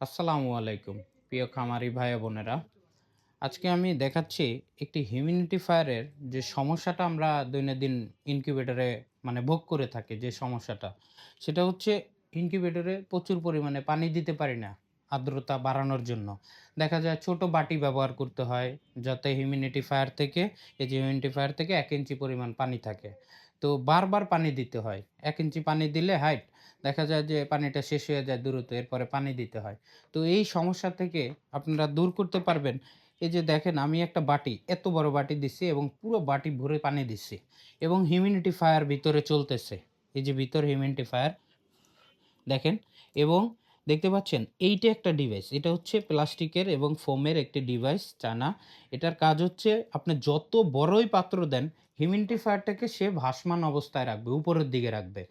আসসালামু আলাইকুম, প্রিয় খামারি ভাই বোনেরা। আজকে আমি দেখাচ্ছি একটি হিউমিডিফায়ারের যে সমস্যাটা আমরা দৈনন্দিন ইনকিউবেটরে মানে ভোগ করে থাকি যে সমস্যাটা, সেটা হচ্ছে ইনকিউবেটরে প্রচুর পরিমাণে পানি দিতে পারি না, আর্দ্রতা বাড়ানোর জন্য। দেখা যায় ছোট বাটি ব্যবহার করতে হয়, যাতে হিউমিডিফায়ার থেকে, এই যে হিউমিডিফায়ার থেকে এক ইঞ্চি পরিমাণ পানি থাকে। তো বারবার পানি দিতে হয়, এক ইঞ্চি পানি দিলে হাইট দেখা যায় যে পানিটা শেষ হয়ে যায় দ্রুত, এরপরে পানি দিতে হয়। তো এই সমস্যা থেকে আপনারা দূর করতে পারবেন। এই যে দেখেন, আমি একটা বাটি, এত বড় বাটি দিচ্ছি এবং পুরো বাটি ভরে পানি দিচ্ছি এবং হিউমিডিটি ফায়ার ভিতরে চলতেছে। এই যে ভিতর হিউমিডিটি ফায়ার, দেখেন এবং দেখতে পাচ্ছেন, এইটা একটা ডিভাইস। এটা হচ্ছে প্লাস্টিকের এবং ফোমের একটি ডিভাইস, চানা। এটার কাজ হচ্ছে আপনি যত বড়ই পাত্র দেন, হিউমিডিটি ফায়ারটাকে সে ভাসমান অবস্থায় রাখবে, উপরের দিকে রাখবে।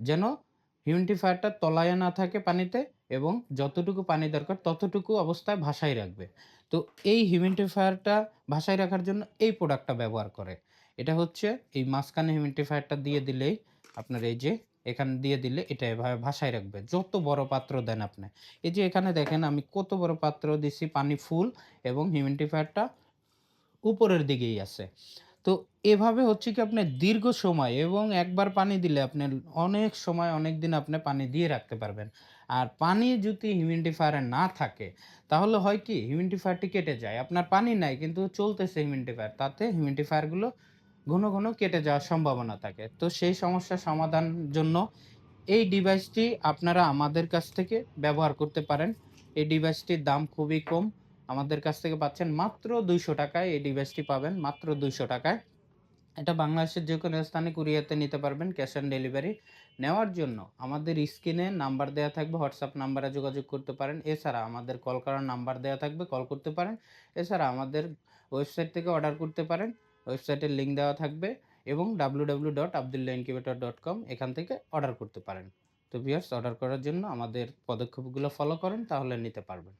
যেন হিউমিডিফায়ারটা তলায় না থাকে পানিতে এবং যতটুকু পানি দরকার ততটুকু অবস্থায় ভাসায় রাখবে। তো এই হিউমিডিফায়ারটা ভাসায় রাখার জন্য এই প্রোডাক্টটা ব্যবহার করে। এটা হচ্ছে এই মাঝখানে হিউমিডিফায়ারটা দিয়ে দিলেই আপনার এই যে এখানে দিয়ে দিলে এটা এভাবে ভাসায় রাখবে। যত বড় পাত্র দেন আপনি। এই যে এখানে দেখেন আমি কত বড় পাত্র দিছি পানি ফুল এবং হিউমিডিফায়ারটা উপরের দিকেই আছে। তো এভাবে হচ্ছে কি আপনি দীর্ঘ সময় এবং একবার পানি দিলে আপনি অনেক সময়, অনেক দিন আপনি পানি দিয়ে রাখতে পারবেন। আর পানি যদি হিউমিডিফায়ারে না থাকে, তাহলে হয় কি হিউমিডিফায়ারটি কেটে যায়। আপনার পানি নাই, কিন্তু চলতেছে হিউমিডিফায়ার তাতে হিউমিডিফায়ারগুলো ঘন ঘন কেটে যাওয়ার সম্ভাবনা থাকে। তো সেই সমস্যার সমাধান জন্য এই ডিভাইসটি আপনারা আমাদের কাছ থেকে ব্যবহার করতে পারেন। এই ডিভাইসটির দাম খুবই কম। আমাদের কাছ থেকে পাচ্ছেন মাত্র দুইশো টাকায় এই ডিভাইসটি পাবেন, মাত্র দুইশো টাকায়। এটা বাংলাদেশের যে কোনো স্থানে কুরিয়াতে নিতে পারবেন ক্যাশ অন ডেলিভারি নেওয়ার জন্য। আমাদের স্ক্রিনে নাম্বার দেওয়া থাকবে, হোয়াটসঅ্যাপ নাম্বারে যোগাযোগ করতে পারেন। এছাড়া আমাদের কল করার নাম্বার দেওয়া থাকবে, কল করতে পারেন। এছাড়া আমাদের ওয়েবসাইট থেকে অর্ডার করতে পারেন। ওয়েবসাইটের লিঙ্ক দেওয়া থাকবে এবং W W dot Abdulla incubator dot com এখান থেকে অর্ডার করতে পারেন। তো ভিউয়ার্স অর্ডার করার জন্য আমাদের পদক্ষেপগুলো ফলো করেন, তাহলে নিতে পারবেন।